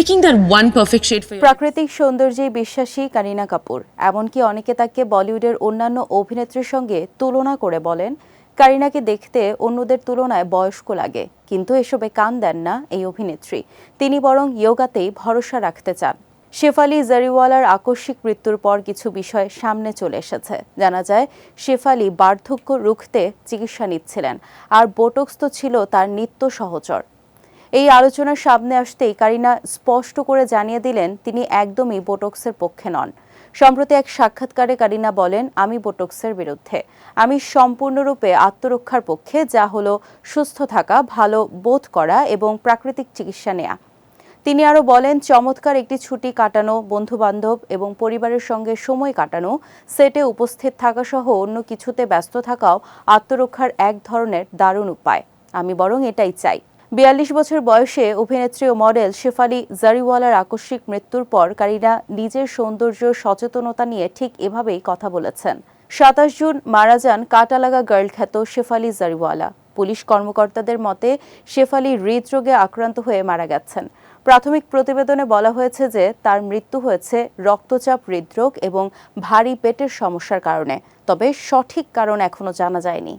picking that one perfect shade for প্রাকৃতিক সৌন্দর্যে বিশ্বাসী কারিনা কাপুর। এমনকি অনেকে তাকে বলিউডের অন্যান্য অভিনেত্রীর সঙ্গে তুলনা করে বলেন, কারিনাকে দেখতে অন্যদের তুলনায় বয়স্ক লাগে, কিন্তু এসবে কান দেন না এই অভিনেত্রী। তিনি বরং ইয়োগাতেই ভরসা রাখতে চান। শেফালি জারিওয়ালার আকস্মিক মৃত্যুর পর কিছু বিষয় সামনে চলে এসেছে। জানা যায়, শেফালি বার্ধক্য রুখতে চিকিৎসা নিচ্ছিলেন, আর বোটক্স তো ছিল তার নিত্য সহচর। এই আলোচনার সামনে আসতেই কারিনা স্পষ্ট করে জানিয়ে দিলেন, তিনি একদমই বোটক্সের পক্ষে নন। সম্প্রতি এক সাক্ষাৎকারে কারিনা বলেন, আমি বোটক্সের বিরুদ্ধে। আমি সম্পূর্ণরূপে আত্মরক্ষার পক্ষে, যা হলো সুস্থ থাকা, ভালো বোধ করা এবং প্রাকৃতিক চিকিৎসা নেয়া। তিনি আরও বলেন, চমৎকার একটি ছুটি কাটানো, বন্ধুবান্ধব এবং পরিবারের সঙ্গে সময় কাটানো, সেটে উপস্থিত থাকা সহ অন্য কিছুতে ব্যস্ত থাকাও আত্মরক্ষার এক ধরনের দারুণ উপায়। আমি বরং এটাই চাই। বিয়াল্লিশ বছর বয়সে অভিনেত্রী ও মডেল শেফালি জারিওয়ালার আকস্মিক মৃত্যুর পর কারিনা নিজের সৌন্দর্য, সচেতনতা নিয়ে ঠিক এভাবেই কথা বলেছেন। সাতাশ জুন মারা যান কাটালাগা গার্ল খ্যাত শেফালি জারিওয়ালা। পুলিশ কর্মকর্তাদের মতে, শেফালি হৃদরোগে আক্রান্ত হয়ে মারা গেছেন। প্রাথমিক প্রতিবেদনে বলা হয়েছে যে, তার মৃত্যু হয়েছে রক্তচাপ, হৃদরোগ এবং ভারী পেটের সমস্যার কারণে। তবে সঠিক কারণ এখনও জানা যায়নি।